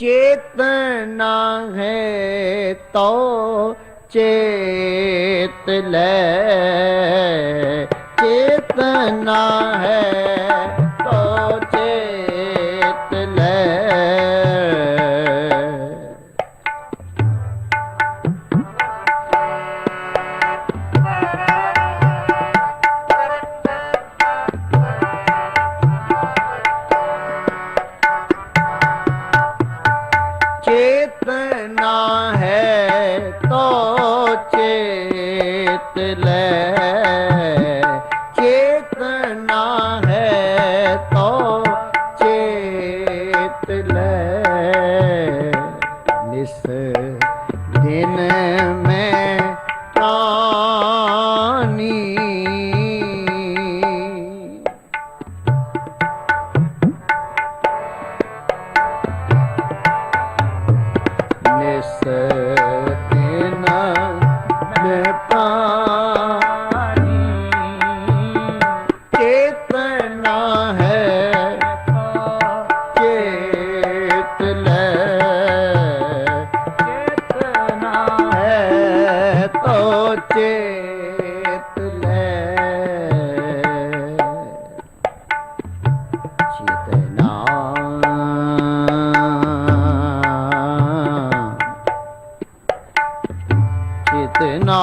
ਚੇਤਨਾ ਹੈ ਤੋ ਚੇਤ ਲੈ। ਚੇਤਨਾ ਹੈ ਹੈ ਤੋ ਚੇਤ ਲੈ। ਚੇਤਨਾ ਚੇਤਨਾ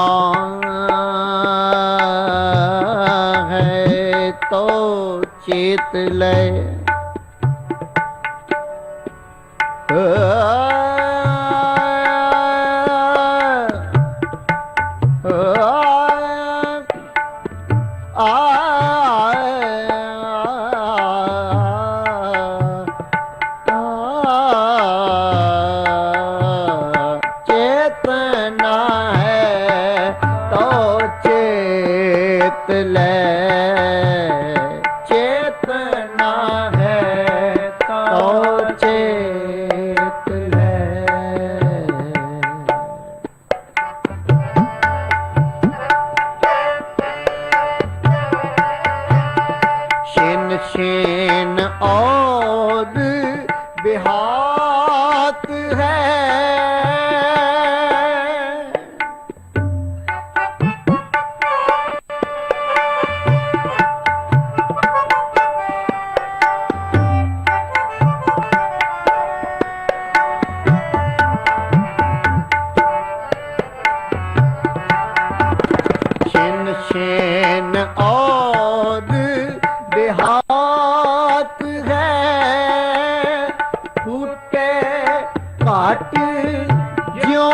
ਹੈ ਤੋ ਚੇਤ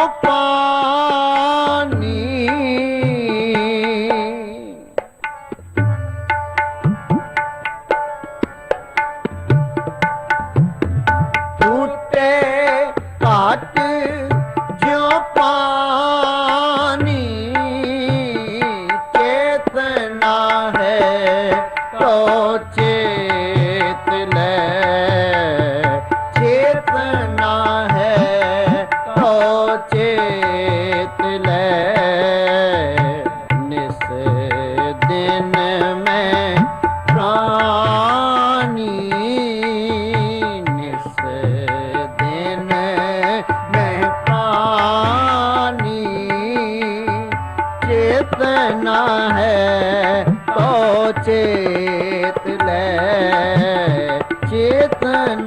முப்பா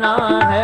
நான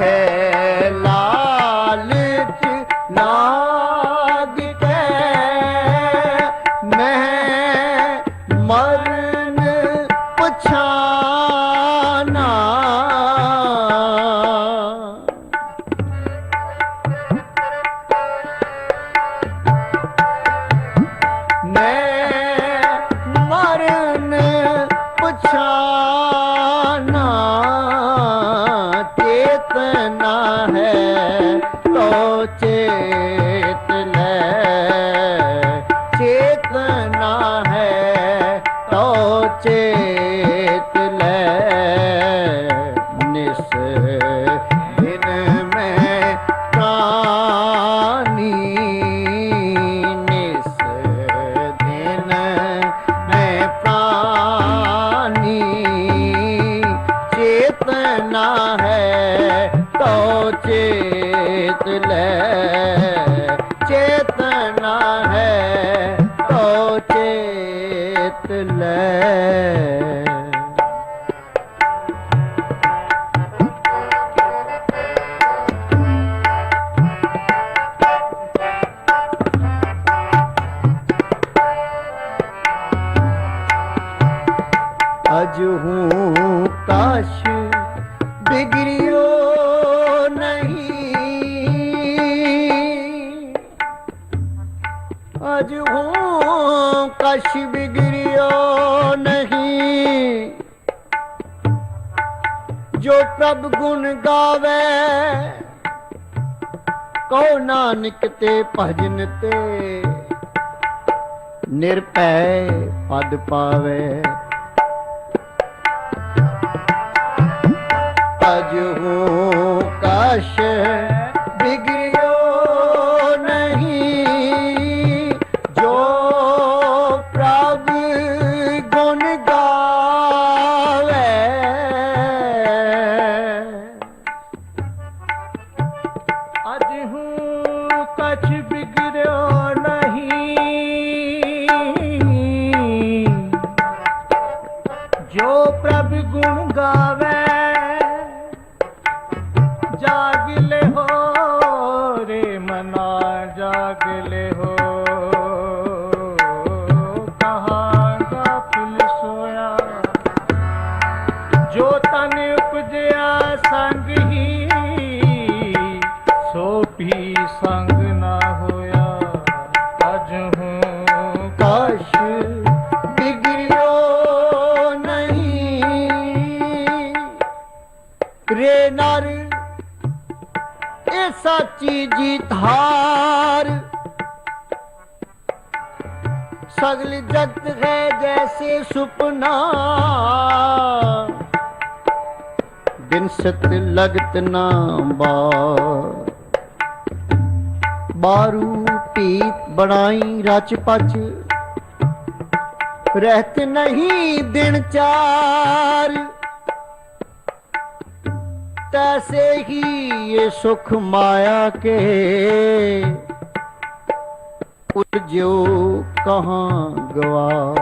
ওঠে ਅਜ ਹੂੰ ਕਾਸ਼ ਬਿਗੜਿਓ ਨਹੀਂ। ਅਜ ਹੂੰ ਕਾਸ਼ ਬਿਗੜਿਓ ਨਹੀਂ। ਜੋ ਪ੍ਰਭ ਗੁਣ ਗਾਵੇ, ਕਉ ਨਾਨਕ ਤੇ ਭਜਨ ਤੇ ਨਿਰਭੈ ਪਦ ਪਾਵੇ। ਅਜ ਹੂੰ ਕਾਸ਼ ਸਾਚੀ ਜੀਤ ਸਗਲ ਜਗਤ ਹੈ ਜੈਸੇ ਸੁਪਨਾ। ਬਿਨ ਸਤ ਲਗਤ ਨਾ ਬਾਰ। ਬਾਰੂ ਪੀਤ ਬਣਾਈ ਰਚ ਪਚ। ਰਹਿਤ ਨਹੀਂ ਦਿਨ ਚਾਰ। ਤੈਸੇ ਹੀ ਇਹ ਸੁਖ ਮਾਇਆ ਕੇ ਉਲਝਿਓ ਕਹਾਂ ਗਵਾ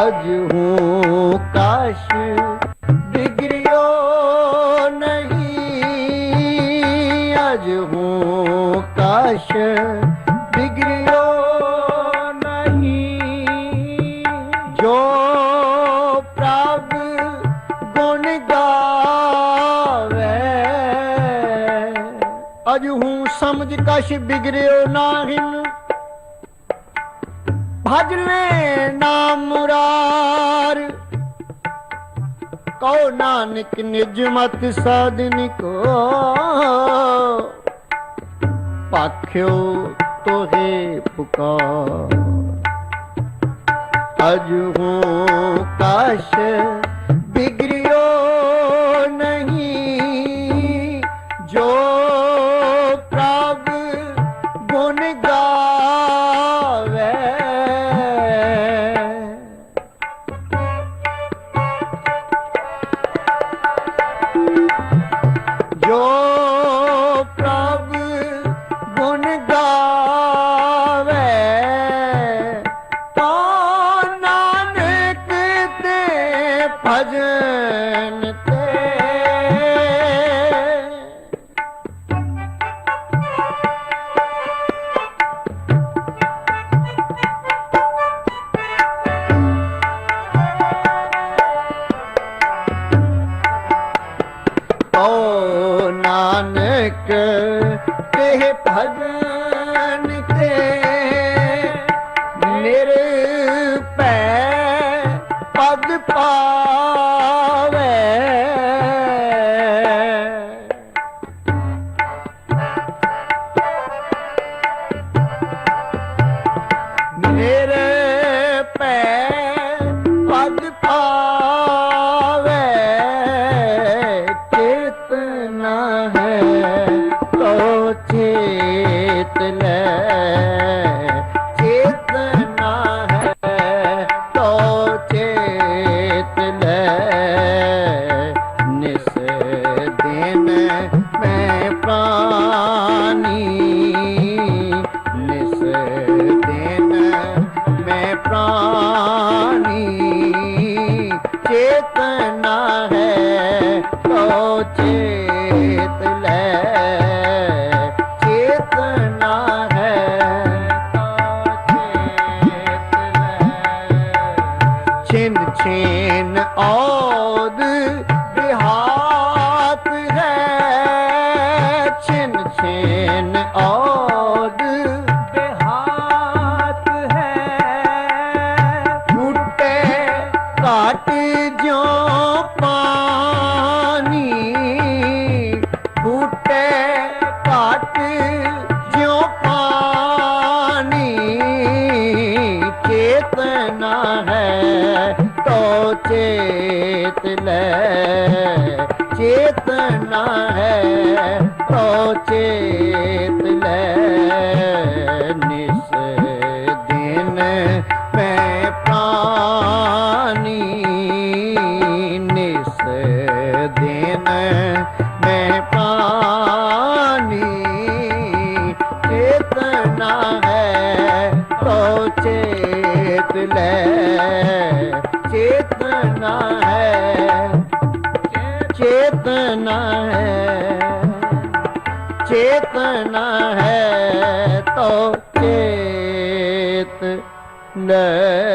ਅਜ ਹੂੰ ਕਾਸ਼ ਅਜ ਹੂੰ ਕਾਸ਼ ਬਿਗੜਿਓ ਨਹੀਂ। ਜੋ ਪ੍ਰਭ ਗਾਵੇ, ਅਜ ਹੂੰ ਸਮਝ ਕਸ਼ ਬਿਗੜਿਓ ਨਾਹਿਨ ਭਜ ਲੈ ਨਾਮ ਮੁਰਾਰ ਕਉ ਨਾਨਕ ਨਿਜ ਮਤ ਸਾਧਨ ਕੋ। ਪਾਖਿਓ ਤੋਹੇ ਪੁਕਾਰ। ਅਜ ਹੂੰ ਕਾਸ਼ ਬਿਗੜਿਓ ਦਿਨ ਮੈਂ ਪ੍ਰਾਨੀ ਨਿਸ ਦਿਨ ਮੈਂ ਪ੍ਰਾਨੀ ਚੇਤਨਾ ਹੈ ਤੋ ਚੇਤ ਲੈ ਚੇਤਨਾ ਹੈ ਤੋ ਔਦ ਚੇਤ ਲੈ ਚੇਤਨਾ ਹੈ ਤੋ ਚੇਤ ਲੈ ਨਿਸ ਦਿਨ ਮੈਂ ਪ੍ਰਾਨੀ ਨਿਸ ਦਿਨ ਮੈਂ ਪ੍ਰਾਨੀ ਚੇਤਨਾ ਹੈ ਤੋ ਚੇਤ ਲੈ ਚੇਤ ਚੇਤਨਾ ਹੈ ਚੇਤਨਾ ਹੈ ਚੇਤਨਾ ਹੈ ਤੋ ਚੇਤ ਲੈ